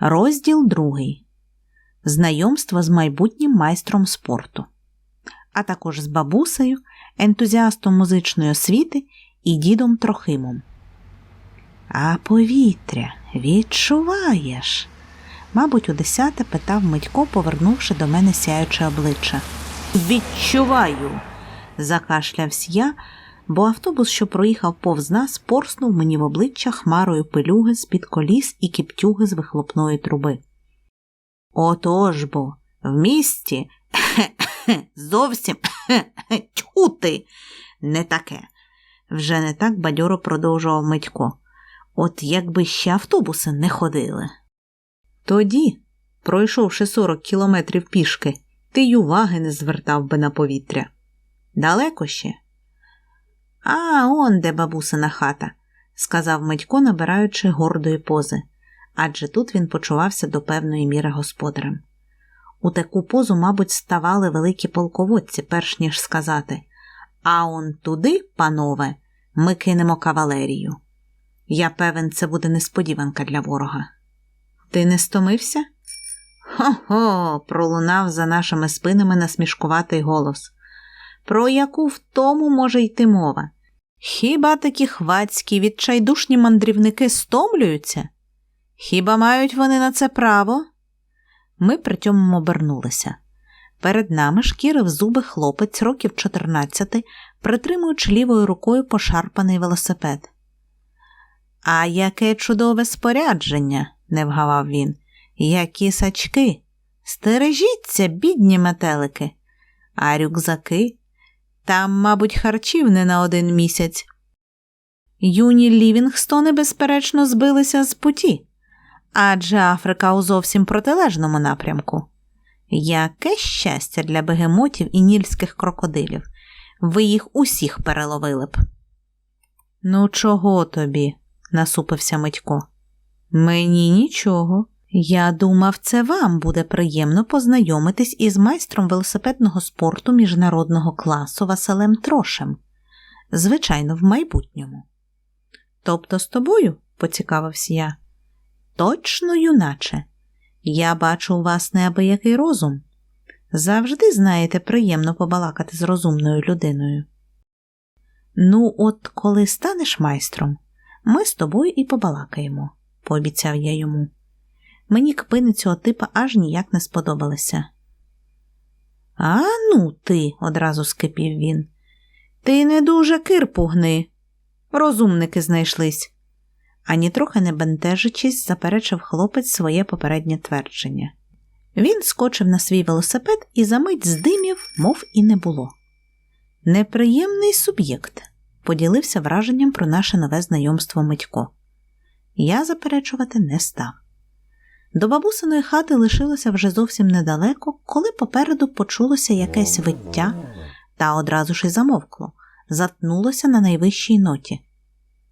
Розділ другий. Знайомство з майбутнім майстром спорту, а також з бабусею, ентузіастом музичної освіти і дідом Трохимом. А повітря відчуваєш? Мабуть, у десяте питав Митько, повернувши до мене сяюче обличчя. Відчуваю. закашлявся я, бо автобус, що проїхав повз нас, порснув мені в обличчя хмарою пилюги з-під коліс і кіптюги з вихлопної труби. Отож бо, в місті зовсім тьху не таке. Вже не так бадьоро продовжував Митько. От якби ще автобуси не ходили. Тоді, пройшовши 40 кілометрів пішки, ти й уваги не звертав би на повітря. Далеко ще? А, он де бабусина хата, сказав Митько, набираючи гордої пози, адже тут він почувався до певної міри господарем. У таку позу, мабуть, ставали великі полководці, перш ніж сказати А он туди, панове, ми кинемо кавалерію. Я певен, це буде несподіванка для ворога. Ти не стомився? Хо-хо, пролунав за нашими спинами насмішкуватий голос. Про яку втому може йти мова? Хіба такі хвацькі, відчайдушні мандрівники стомлюються? Хіба мають вони на це право? Ми при цьому обернулися. Перед нами шкірив зуби хлопець років 14, притримуючи лівою рукою пошарпаний велосипед. А яке чудове спорядження, не вгавав він. Які сачки. Стережіться, бідні метелики, а рюкзаки. Там, мабуть, харчів не на один місяць. Юні Лівінгстони, безперечно, збилися з путі, адже Африка у зовсім протилежному напрямку. Яке щастя для бегемотів і нільських крокодилів. Ви їх усіх переловили б. Ну, чого тобі? насупився Митько. Мені нічого. Я думав, це вам буде приємно познайомитись із майстром велосипедного спорту міжнародного класу Василем Трошем. Звичайно, в майбутньому. Тобто з тобою, поцікавився я. Точно, юначе. Я бачу у вас неабиякий розум. Завжди, знаєте, приємно побалакати з розумною людиною. Ну, от коли станеш майстром, ми з тобою і побалакаємо, пообіцяв я йому. Мені кпини цього типа аж ніяк не сподобалися. А ну ти, одразу скипів він. Ти не дуже кир пугни. Розумники знайшлись. Ані трохи не бентежичись, заперечив хлопець своє попереднє твердження. Він скочив на свій велосипед і за мить здимів, мов і не було. Неприємний суб'єкт, поділився враженням про наше нове знайомство Митько. Я заперечувати не став. До бабусиної хати лишилося вже зовсім недалеко, коли попереду почулося якесь виття та одразу ж і замовкло, затнулося на найвищій ноті.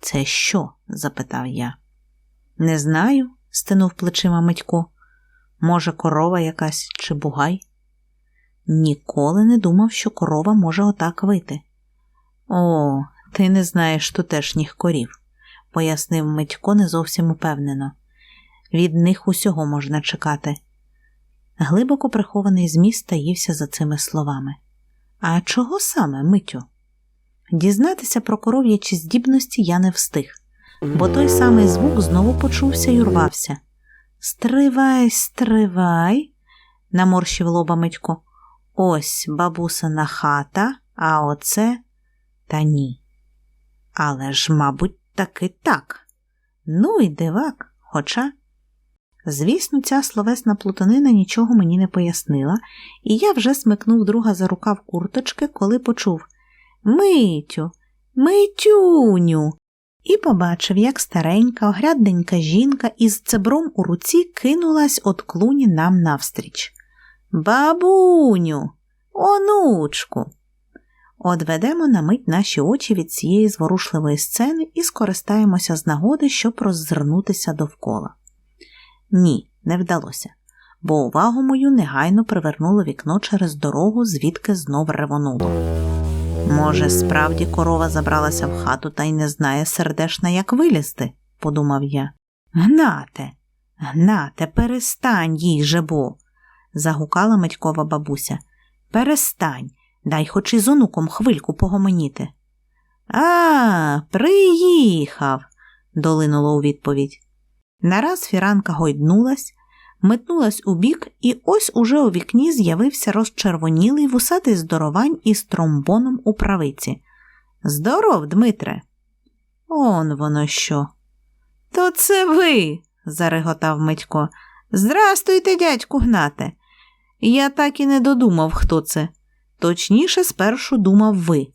Це що? запитав я. Не знаю, стинув плечима Митько. Може, корова якась чи бугай? Ніколи не думав, що корова може отак вити. О, ти не знаєш тутешніх корів, пояснив Митько не зовсім упевнено. Від них усього можна чекати. Глибоко прихований зміст таївся за цими словами. А чого саме, Митю? Дізнатися про коров'ячі здібності я не встиг, бо той самий звук знову почувся і урвався. Стривай, стривай, наморщив лоба Митько. Ось бабусина хата, а оце та ні. Але ж, мабуть, таки так. Ну і дивак, хоча. Звісно, ця словесна плутанина нічого мені не пояснила, і я вже смикнув друга за рукав курточки, коли почув Митю, Митюню. І побачив, як старенька, огрядненька жінка із цебром у руці кинулась от клуні нам навстріч. Бабуню, онучку. Одведемо на мить наші очі від цієї зворушливої сцени і скористаємося з нагоди, щоб роззирнутися довкола. Ні, не вдалося, бо увагу мою негайно привернуло вікно через дорогу, звідки знов ревонуло. Може, справді корова забралася в хату та й не знає сердешна, як вилізти, подумав я. Гнате, Гнате, перестань їй же бо, загукала Митькова бабуся. Перестань, дай хоч із онуком хвильку погомоніти. А, приїхав, долинуло у відповідь. Нараз фіранка гойднулась, метнулась у бік, і ось уже у вікні з'явився розчервонілий вусатий здоровань із тромбоном у правиці. Здоров, Дмитре. Он воно що. То це ви, зареготав Митько. Здрастуйте, дядьку Гнате. Я так і не додумав, хто це. Точніше, спершу думав ви,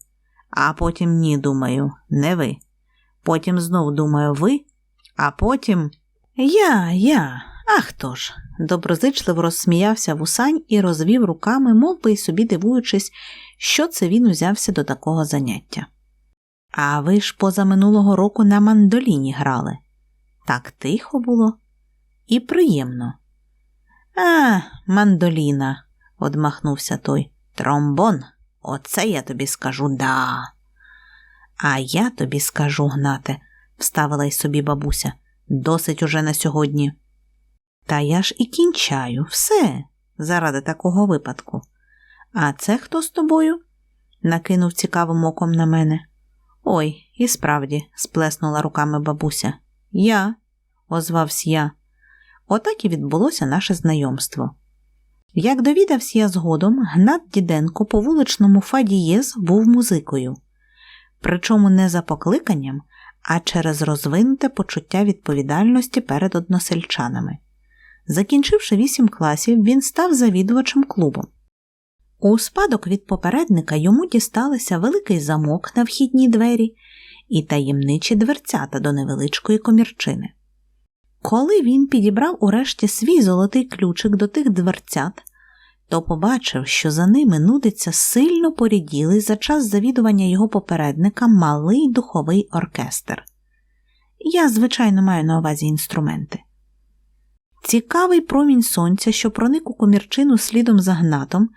а потім ні, думаю, не ви. Потім знов думаю ви, а потім я, я, а хто ж? доброзичливо розсміявся вусань і розвів руками, мов би й собі дивуючись, що це він узявся до такого заняття. А ви ж поза минулого року на мандоліні грали. Так тихо було і приємно. А, мандоліна, одмахнувся той. Тромбон, оце я тобі скажу да. А я тобі скажу, гнате, вставила й собі бабуся. Досить уже на сьогодні. Та я ж і кінчаю все заради такого випадку. А це хто з тобою? накинув цікавим оком на мене. Ой, і справді, сплеснула руками бабуся. Я, озвався я. Отак і відбулося наше знайомство. Як довідався я згодом, Гнат Діденко по вуличному Фадієз був музикою, причому не за покликанням, а через розвинуте почуття відповідальності перед односельчанами. Закінчивши вісім класів, він став завідувачем клубу. У спадок від попередника йому дісталися великий замок на вхідній двері і таємничі дверцята до невеличкої комірчини. Коли він підібрав урешті свій золотий ключик до тих дверцят, то побачив, що за ними нудиться сильно поріділий за час завідування його попередника малий духовий оркестр. Я, звичайно, маю на увазі інструменти. Цікавий промінь сонця, що проник у комірчину слідом за гнатом,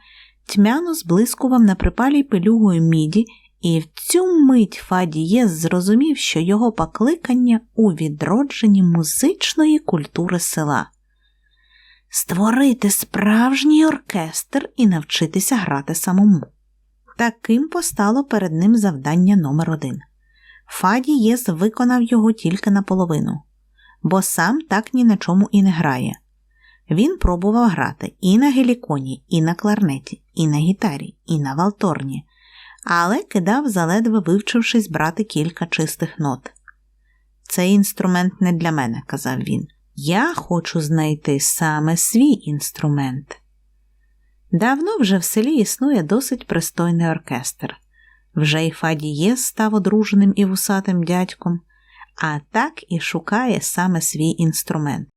тьмяно зблискував на припалій пилюгою міді, і в цю мить Фадієс зрозумів, що його покликання у відродженні музичної культури села. Створити справжній оркестр і навчитися грати самому. Таким постало перед ним завдання номер один. Фадієс виконав його тільки наполовину, бо сам так ні на чому і не грає. Він пробував грати і на геліконі, і на кларнеті, і на гітарі, і на валторні, але кидав, заледве вивчившись брати кілька чистих нот. Цей інструмент не для мене, казав він. Я хочу знайти саме свій інструмент. Давно вже в селі існує досить пристойний оркестр. Вже й Фадієс став одруженим і вусатим дядьком, а так і шукає саме свій інструмент.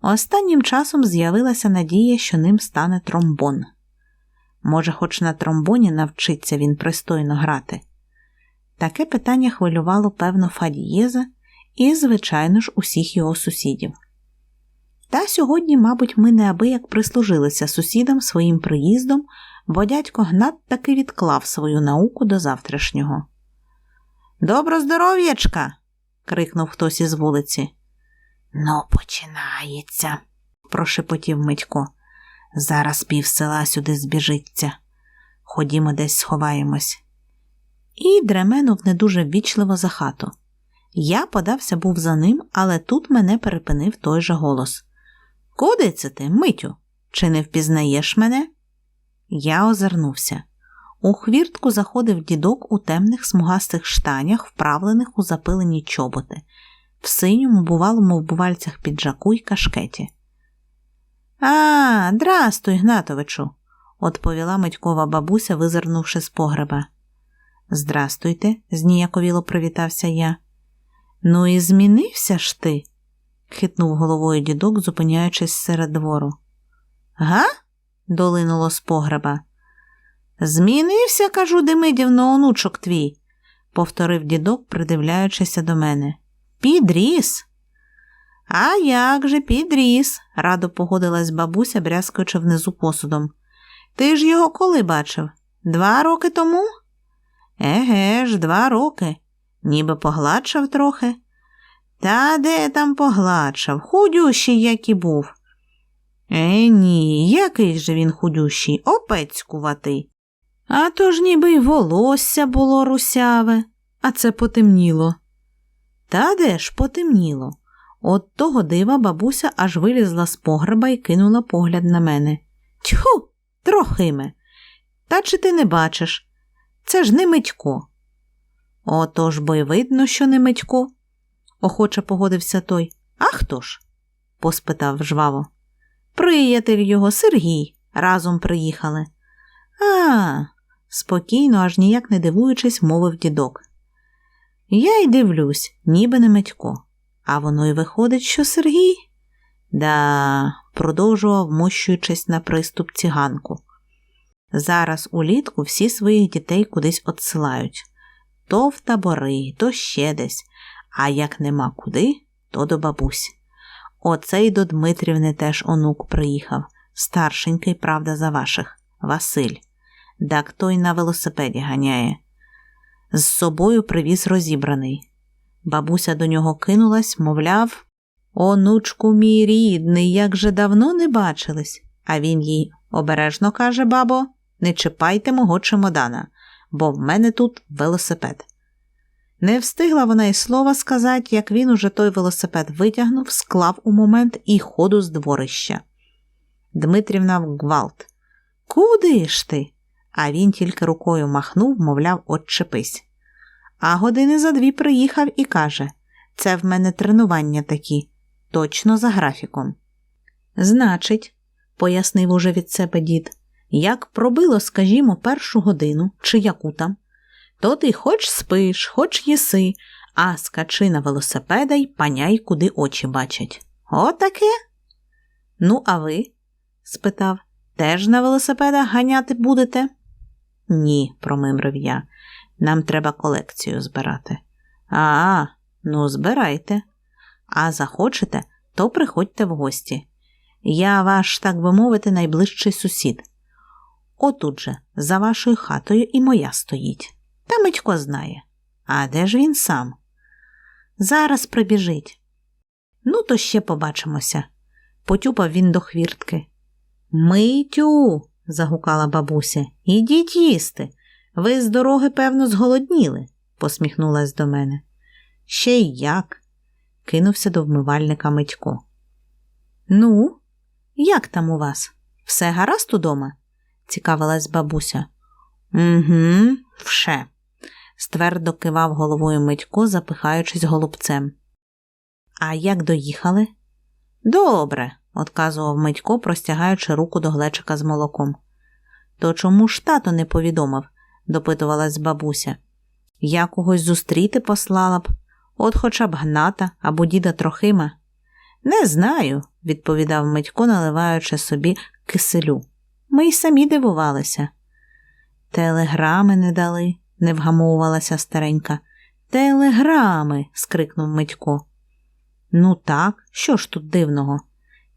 Останнім часом з'явилася надія, що ним стане тромбон. Може, хоч на тромбоні навчиться він пристойно грати. Таке питання хвилювало певно Фадієза і, звичайно ж, усіх його сусідів. Та сьогодні, мабуть, ми неабияк прислужилися сусідам своїм приїздом, бо дядько Гнат таки відклав свою науку до завтрашнього. Добро здоров'ячка. крикнув хтось із вулиці. Ну, починається, прошепотів Митько. Зараз пів села сюди збіжиться. Ходімо десь сховаємось. І дременув не дуже ввічливо за хату. Я подався був за ним, але тут мене перепинив той же голос. Куди це ти, Митю? Чи не впізнаєш мене? Я озирнувся. У хвіртку заходив дідок у темних смугастих штанях, вправлених у запилені чоботи, в синьому, бувалому в бувальцях піджаку й кашкеті. А, драстуй, Гнатовичу, відповіла Митькова бабуся, визирнувши з погреба. Здрастуйте, зніяковіло привітався я. Ну і змінився ж ти, хитнув головою дідок, зупиняючись серед двору. Га? долинуло з погреба. Змінився, кажу, Демидівно, онучок твій, повторив дідок, придивляючися до мене. Підріс. А як же підріс, радо погодилась бабуся, брязкаючи внизу посудом. Ти ж його коли бачив? Два роки тому? Еге ж, два роки, ніби погладшав трохи. Та де там погладшав, худющий, як і був. Е, ні, який же він худющий, опецькуватий. А то ж ніби й волосся було русяве, а це потемніло. Та де ж потемніло? От того дива бабуся аж вилізла з погреба і кинула погляд на мене. Тьху, трохиме. Та чи ти не бачиш? Це ж не Митько. Отож й видно, що не Митько, охоче погодився той. А хто ж? поспитав жваво. Приятель його, Сергій, разом приїхали. А, спокійно, аж ніяк не дивуючись, мовив дідок. Я й дивлюсь, ніби не Митько. А воно й виходить, що Сергій? Да, продовжував, мощуючись на приступ циганку. Зараз улітку всі своїх дітей кудись отсилають то в табори, то ще десь, а як нема куди, то до бабусь. Оцей до Дмитрівни теж онук приїхав, старшенький, правда, за ваших, Василь. Так той на велосипеді ганяє. З собою привіз розібраний. Бабуся до нього кинулась, мовляв, онучку мій рідний, як же давно не бачились. А він їй обережно каже, бабо, не чіпайте мого чемодана, бо в мене тут велосипед. Не встигла вона й слова сказати, як він уже той велосипед витягнув, склав у момент і ходу з дворища. Дмитрівна в гвалт. Куди ж ти? А він тільки рукою махнув, мовляв, отчепись. А години за дві приїхав і каже це в мене тренування такі, точно за графіком. Значить, пояснив уже від себе дід, як пробило, скажімо, першу годину чи яку там, то ти хоч спиш, хоч їси, а скачи на велосипеда й паняй, куди очі бачать. Отаке? Ну, а ви? спитав, теж на велосипедах ганяти будете? Ні, промимрив я. Нам треба колекцію збирати. А, ну збирайте. А захочете, то приходьте в гості. Я ваш, так би мовити, найближчий сусід. Отут же, за вашою хатою і моя стоїть. Та Митько знає. А де ж він сам? Зараз прибіжить. Ну, то ще побачимося. Потюпав він до хвіртки. Митю, загукала бабуся, ідіть їсти. Ви з дороги, певно, зголодніли, посміхнулась до мене. Ще й як? кинувся до вмивальника Митько. Ну, як там у вас? Все гаразд удома? Цікавилась бабуся. Угу, вше, ствердо кивав головою Митько, запихаючись голубцем. А як доїхали? Добре, отказував Митько, простягаючи руку до глечика з молоком. То чому ж тато не повідомив? допитувалась бабуся. Я когось зустріти послала б, от хоча б гната або діда Трохима. Не знаю, відповідав Митько, наливаючи собі киселю. Ми й самі дивувалися. Телеграми не дали, не вгамовувалася старенька. Телеграми. скрикнув Митько. Ну так, що ж тут дивного?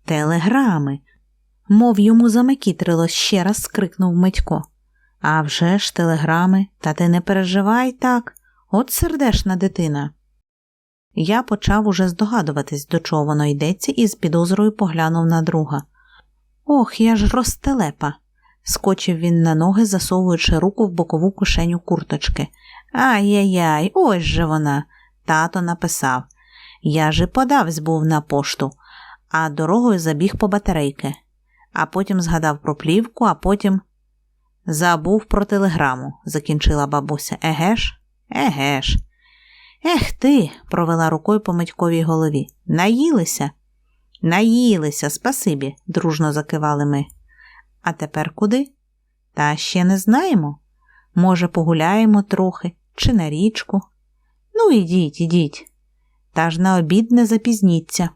Телеграми. Мов йому замекітрилось, ще раз скрикнув Митько. «А вже ж телеграми, та ти не переживай так, от сердешна дитина. Я почав уже здогадуватись, до чого воно йдеться, і з підозрою поглянув на друга. Ох, я ж розтелепа. скочив він на ноги, засовуючи руку в бокову кишеню курточки. Ай-яй-яй, ось же вона. Тато написав. Я же подавсь був на пошту, а дорогою забіг по батарейки, а потім згадав про плівку, а потім. Забув про телеграму, закінчила бабуся. Еге ж? Еге ж. Ех ти, провела рукою по Митьковій голові. Наїлися? Наїлися, спасибі, дружно закивали ми. А тепер куди? Та ще не знаємо. Може, погуляємо трохи чи на річку. Ну, ідіть, ідіть. Та ж на обід не запізніться.